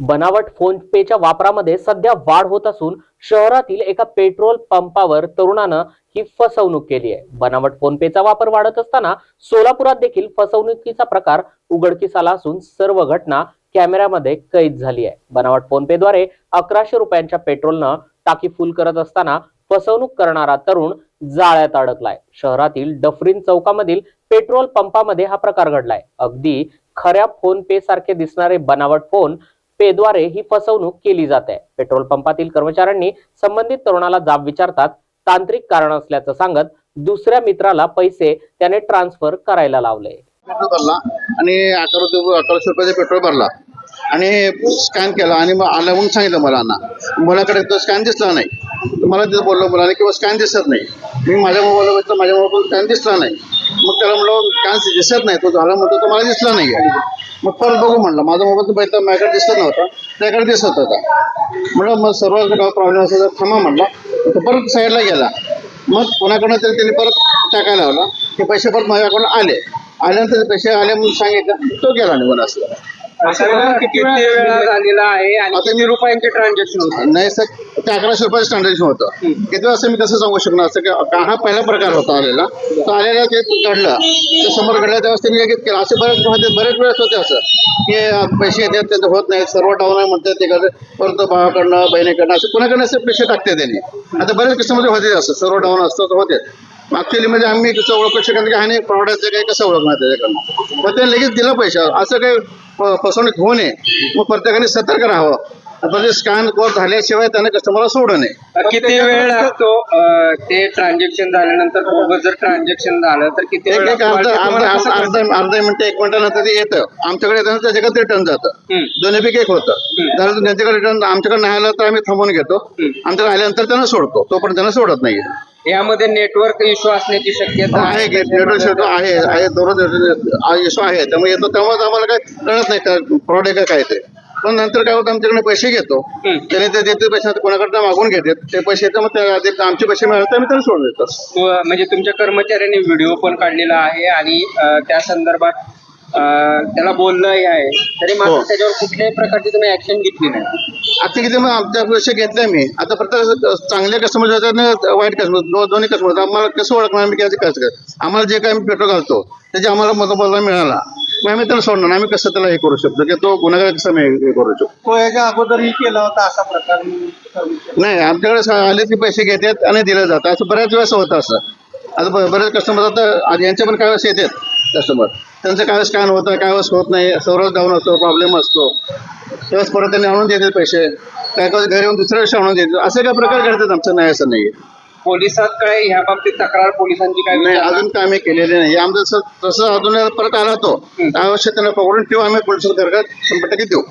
बनावट फोन पेच्या वापरामध्ये सध्या वाढ होत असून शहरातील एका पेट्रोल पंपावर तरुणानं ही फसवणूक केली आहे. बनावट फोन पेचा वापर वाढत असताना सोलापुरात देखील फसवणुकीचा प्रकार उघडकीस आला असून सर्व घटना कॅमेऱ्यामध्ये कैद झाली आहे. बनावट फोन पेद्वारे अकराशे रुपयांच्या पेट्रोलनं टाकी फुल करत असताना फसवणूक करणारा तरुण जाळ्यात अडकलाय. शहरातील डफरीन चौकामधील पेट्रोल पंपामध्ये हा प्रकार घडलाय. अगदी खऱ्या फोन पे सारखे दिसणारे बनावट फोन पेद्वारे ही फसवणूक केली जाते. पेट्रोल पंपातील कर्मचाऱ्यांनी संबंधित तरुणाला जाब विचारतात तांत्रिक कारण असल्याचं सांगत दुसऱ्या मित्राला पैसे त्याने ट्रान्सफर करायला लावले. पेट्रोल भरला आणि अकरा रुपये अकराशे रुपयाचा पेट्रोल भरला. आणि स्कॅन केला आणि मग आलं म्हणून सांगितलं मला मुलाकडे तो स्कॅन दिसला नाही. मला तिथं बोललो मुलाने किंवा स्कॅन दिसत नाही. मी माझ्या मोबाईलवर बघितलं माझ्या मोबाईल स्कॅन दिसला नाही. मग त्याला म्हणलं स्कॅन दिसत नाही तो झाला म्हणतो तो मला दिसला नाही मग परत बघू म्हणलं. माझा मोबाईल बघितला माझ्याकडे दिसत नव्हता. त्याकडे दिसत होता. म्हणलं मग सर्व प्रॉब्लेम असेल तर थांबा म्हणला. तो परत साईडला गेला. मग कोणाकडनं तरी त्यांनी परत टाकायला लावला. ते पैसे परत माझ्याकडून आले. आल्यानंतर पैसे आले म्हणून सांगितलं तो गेला निघून असं असं किती वेळा झालेला आहे आणि किती रुपयांचे ट्रान्झॅक्शन होतं नाही सर. ते अकराशे रुपयाचं ट्रान्झॅक्शन होतं. किती वाजता मी कसं सांगू शकणार? असं की हा पहिला प्रकार होता आलेला. तो आलेला ते घडलं ते समोर घडलं त्यावेळेस त्यांनी केलं. असे बरेच होते बरेच वेळेस होते असं. की पैसे येतात त्यांचं होत नाही. सर्व डाऊन आहे म्हणतात ते परत भावाकडनं बहिणीकडनं असं कुणाकडनं असे पैसे टाकते त्यांनी? आता बरेच किस्ममध्ये होते असं. सर्व डाऊन असतं होते. ऍक्च्युली म्हणजे आम्ही कसं ओळखू शकत नाही. की हा नाही प्रॉडक्टचं काही कसं ओळखणार त्याच्याकडनं? मग ते लगेच दिलं पैसे. असं काही फसवणूक होऊ नये. मग प्रत्येकाने सतर्क राहावं. आता ते स्कॅन कोड झाल्याशिवाय त्याने कस्टमरला सोडू नये किती वेळ लागतो अं, ते ट्रान्झॅक्शन झाल्यानंतर बोगस जर ट्रान्झॅक्शन झालं तर किती एक वेळ एक लागतो? अर्धा आणि अर्धा तुम्हाला कसं अर्धा अर्धा मिनिट एक मिनिटानंतर ते येतं. आमच्याकडे येतं त्याच्याकडे रिटर्न जातं. हम्म. दोन्हीपैकी एक होतं. त्यानंतर त्यांच्याकडे रिटर्न आमच्याकडे नाही आलं तर आम्ही थांबवून घेतो. आमच्याकडे आल्यानंतर त्यांना सोडतो. तोपर्यंत त्यांना सोडत नाही यामध्ये नेटवर्क इश्यू असण्याची शक्यता आहे नेटवर्क शेवटी आहे आहे. दररोज इश्यू आहे. त्यामुळे येतो तेव्हाच आम्हाला काय कळत नाही. का का काय ते? पण नंतर काय होतं आमच्याकडे पैसे घेतो. त्याने ते देते पैसे कोणाकडनं मागून घेतात. ते पैसे येतात मग त्या- ते आमचे पैसे मिळाले तर आम्ही त्यांना सोडून देतो. तो- म्हणजे तुमच्या कर्मचाऱ्यांनी व्हिडिओ पण काढलेला आहे आणि अं, त्या संदर्भात अं, त्याला बोललंही आहे. तरी मात्र हो. त्याच्यावर कुठल्याही प्रकारची तुम्ही ऍक्शन घेतली नाही. आता किती मग आमच्या पैसे घेतले मी. आता प्रत्येक चांगले कस्टमर आणि वाईट कस्टमर दोन्ही कस्टमर आम्हाला कसं ओळखणार आम्ही कसं कसं आम्हाला जे काही आम्ही पेट्रोल घालतो त्याचे आम्हाला मतबदला मिळाला. मग आम्ही त्याला सोडणार आम्ही कसं त्याला हे करू शकतो? की तो गुन्हेगार कसं आम्ही हे करू शकतो? तो याच्या अगोदरही केला होता असा प्रकार. नाही आमच्याकडे सा- आले ते पैसे घेतात आणि दिलं जातं. असं बऱ्याच वेळेस होतं असं. आता ब- बरेच कस्टमर आता आज यांचे पण काय वेळेस येतात कस्टमर त्यांचं काय वेळेस स्कॅन होतं काय वेळेस होत नाही सर्वच डाऊन असतो प्रॉब्लेम असतो. त्यावेळेस परत त्यांनी आणून देतात पैसे. काय काय घरी येऊन दुसऱ्या दिवशी आणून देतात. असे काय प्रकार घडतात आमचं? नाही असं नाही पोलिसात काय ह्या बाबतीत तक्रार पोलिसांची काय नाही? अजून काय आम्ही केलेले नाही. आमचं जसं तसं अजून परत आला तो. त्यावेळेस त्यांना पकडून ठेवू आम्ही पोलिसात घरगात शंभर टक्के देऊ.